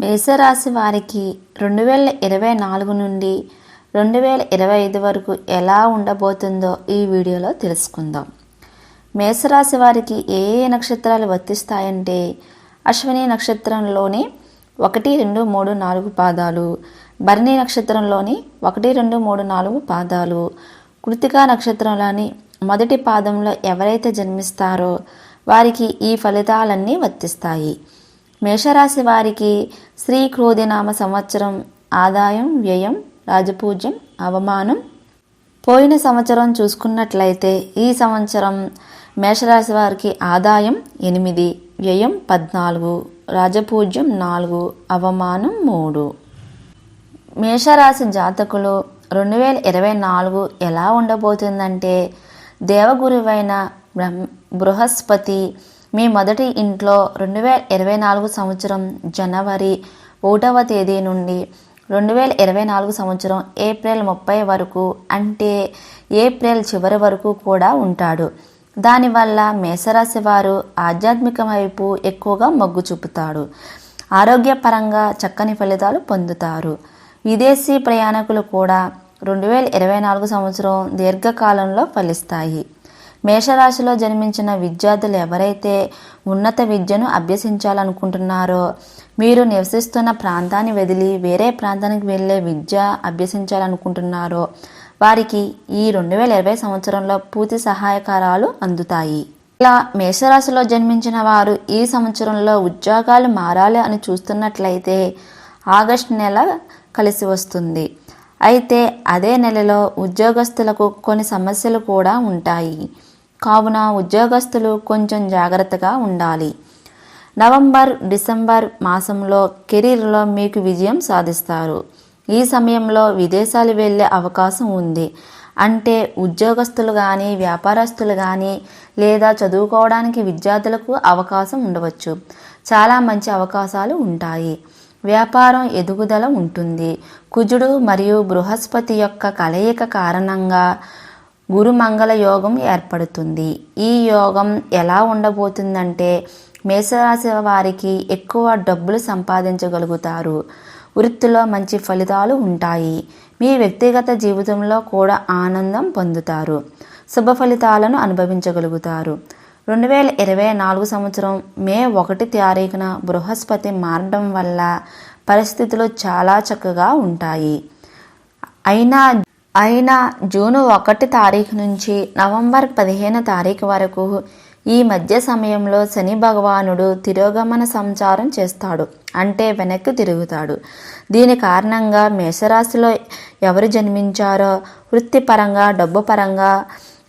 మేషరాశి వారికి రెండు వేల ఇరవై నాలుగు నుండి రెండు వేల ఇరవై ఐదు వరకు ఎలా ఉండబోతుందో ఈ వీడియోలో తెలుసుకుందాం. మేషరాశి వారికి ఏ ఏ నక్షత్రాలు వర్తిస్తాయంటే అశ్విని నక్షత్రంలోని ఒకటి రెండు మూడు నాలుగు పాదాలు భరణి నక్షత్రంలోని ఒకటి రెండు మూడు నాలుగు పాదాలు కృతికా నక్షత్రంలోని మొదటి పాదంలో ఎవరైతే జన్మిస్తారో వారికి ఈ ఫలితాలన్నీ వర్తిస్తాయి. మేషరాశి వారికి శ్రీ క్రోధినామ సంవత్సరం ఆదాయం వ్యయం రాజపూజ్యం అవమానం. పోయిన సంవత్సరం చూసుకున్నట్లయితే ఈ సంవత్సరం మేషరాశి వారికి ఆదాయం ఎనిమిది వ్యయం పద్నాలుగు రాజపూజ్యం నాలుగు అవమానం మూడు. మేషరాశి జాతకులు రెండు వేల ఇరవై నాలుగు ఎలా ఉండబోతుందంటే దేవగురువైన బ్రహ్మ బృహస్పతి మీ మొదటి ఇంట్లో రెండు వేల ఇరవై నాలుగు సంవత్సరం జనవరి ఒకటవ తేదీ నుండి రెండు వేల ఇరవై నాలుగు సంవత్సరం ఏప్రిల్ ముప్పై వరకు అంటే ఏప్రిల్ చివరి వరకు కూడా ఉంటాడు. దానివల్ల మేషరాశి వారు ఆధ్యాత్మిక వైపు ఎక్కువగా మొగ్గు చూపుతాడు ఆరోగ్యపరంగా చక్కని ఫలితాలు పొందుతారు. విదేశీ ప్రయాణికులు కూడా రెండు వేల ఇరవై నాలుగు సంవత్సరం దీర్ఘకాలంలో ఫలిస్తాయి. మేషరాశిలో జన్మించిన విద్యార్థులు ఎవరైతే ఉన్నత విద్యను అభ్యసించాలనుకుంటున్నారో మీరు నివసిస్తున్న ప్రాంతాన్ని వదిలి వేరే ప్రాంతానికి వెళ్ళే విద్య అభ్యసించాలనుకుంటున్నారో వారికి ఈ రెండు వేల ఇరవై సంవత్సరంలో పూర్తి సహాయకారాలు అందుతాయి. ఇలా మేషరాశిలో జన్మించిన వారు ఈ సంవత్సరంలో ఉద్యోగాలు మారాలి అని చూస్తున్నట్లయితే ఆగస్ట్ నెల కలిసి వస్తుంది. అయితే అదే నెలలో ఉద్యోగస్తులకు కొన్ని సమస్యలు కూడా ఉంటాయి. కావున ఉద్యోగస్తులు కొంచెం జాగ్రత్తగా ఉండాలి. నవంబర్ డిసెంబర్ మాసంలో కెరీర్లో మీకు విజయం సాధిస్తారు. ఈ సమయంలో విదేశాలు వెళ్ళే అవకాశం ఉంది. అంటే ఉద్యోగస్తులు కానీ వ్యాపారస్తులు కానీ లేదా చదువుకోవడానికి విద్యార్థులకు అవకాశం ఉండవచ్చు. చాలా మంచి అవకాశాలు ఉంటాయి. వ్యాపారం ఎదుగుదల ఉంటుంది. కుజుడు మరియు బృహస్పతి యొక్క కలయిక కారణంగా గురుమంగళ యోగం ఏర్పడుతుంది. ఈ యోగం ఎలా ఉండబోతుందంటే మేషరాశి వారికి ఎక్కువ డబ్బులు సంపాదించగలుగుతారు. వృత్తిలో మంచి ఫలితాలు ఉంటాయి. మీ వ్యక్తిగత జీవితంలో కూడా ఆనందం పొందుతారు. శుభ ఫలితాలను అనుభవించగలుగుతారు. రెండు వేల ఇరవై నాలుగు సంవత్సరం మే ఒకటి తారీఖున బృహస్పతి మారడం వల్ల పరిస్థితులు చాలా చక్కగా ఉంటాయి. అయినా అయినా జూను ఒకటి తారీఖు నుంచి నవంబర్ పదిహేను తారీఖు వరకు ఈ మధ్య సమయంలో శని భగవానుడు తిరోగమన సంచారం చేస్తాడు అంటే వెనక్కి తిరుగుతాడు. దీని కారణంగా మేషరాశిలో ఎవరు జన్మించారో వృత్తిపరంగా డబ్బు పరంగా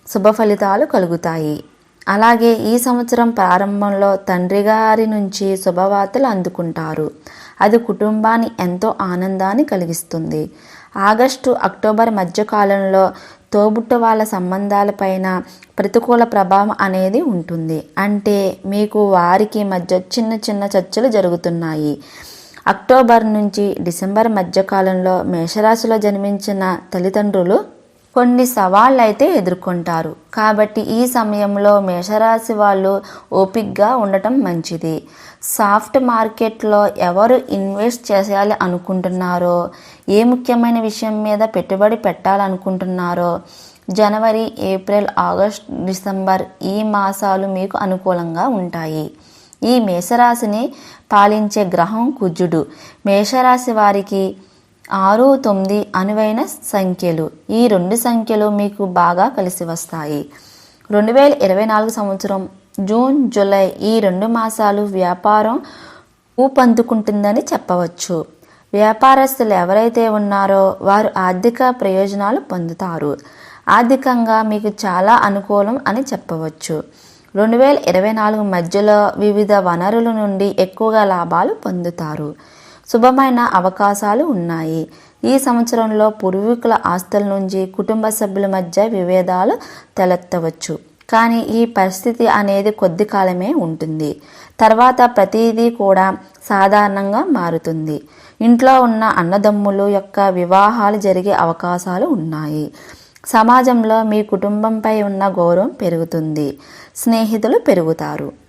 శుభ ఫలితాలు కలుగుతాయి. అలాగే ఈ సంవత్సరం ప్రారంభంలో తండ్రి గారి నుంచి శుభవార్తలు అందుకుంటారు. అది కుటుంబాన్ని ఎంతో ఆనందాన్ని కలిగిస్తుంది. ఆగస్టు అక్టోబర్ మధ్యకాలంలో తోబుట్టు వాళ్ళ సంబంధాలపైన ప్రతికూల ప్రభావం అనేది ఉంటుంది. అంటే మీకు వారికి మధ్య చిన్న చిన్న చర్చలు జరుగుతున్నాయి. అక్టోబర్ నుంచి డిసెంబర్ మధ్యకాలంలో మేషరాశిలో జన్మించిన తల్లిదండ్రులు కొన్ని సవాళ్ళు అయితే ఎదుర్కొంటారు. కాబట్టి ఈ సమయంలో మేషరాశి వాళ్ళు ఓపిక్గా ఉండటం మంచిది. సాఫ్ట్ మార్కెట్లో ఎవరు ఇన్వెస్ట్ చేయాలి అనుకుంటున్నారో ఏ ముఖ్యమైన విషయం మీద పెట్టుబడి పెట్టాలనుకుంటున్నారో జనవరి ఏప్రిల్ ఆగస్ట్ డిసెంబర్ ఈ మాసాలు మీకు అనుకూలంగా ఉంటాయి. ఈ మేషరాశిని పాలించే గ్రహం కుజుడు. మేషరాశి వారికి ఆరు తొమ్మిది అనువైన సంఖ్యలు. ఈ రెండు సంఖ్యలు మీకు బాగా కలిసి వస్తాయి. రెండు వేల ఇరవై నాలుగు సంవత్సరం జూన్ జూలై ఈ రెండు మాసాలు వ్యాపారం ఊపందుకుంటుందని చెప్పవచ్చు. వ్యాపారస్తులు ఎవరైతే ఉన్నారో వారు ఆర్థిక ప్రయోజనాలు పొందుతారు. ఆర్థికంగా మీకు చాలా అనుకూలం అని చెప్పవచ్చు. రెండు వేల ఇరవై నాలుగు మధ్యలో వివిధ వనరుల నుండి ఎక్కువగా లాభాలు పొందుతారు. శుభమైన అవకాశాలు ఉన్నాయి. ఈ సంవత్సరంలో పూర్వీకుల ఆస్తుల నుంచి కుటుంబ సభ్యుల మధ్య విభేదాలు తలెత్తవచ్చు. కానీ ఈ పరిస్థితి అనేది కొద్ది కాలమే ఉంటుంది. తర్వాత ప్రతిదీ కూడా సాధారణంగా మారుతుంది. ఇంట్లో ఉన్న అన్నదమ్ములు యొక్క వివాహాలు జరిగే అవకాశాలు ఉన్నాయి. సమాజంలో మీ కుటుంబంపై ఉన్న గౌరవం పెరుగుతుంది. స్నేహితులు పెరుగుతారు.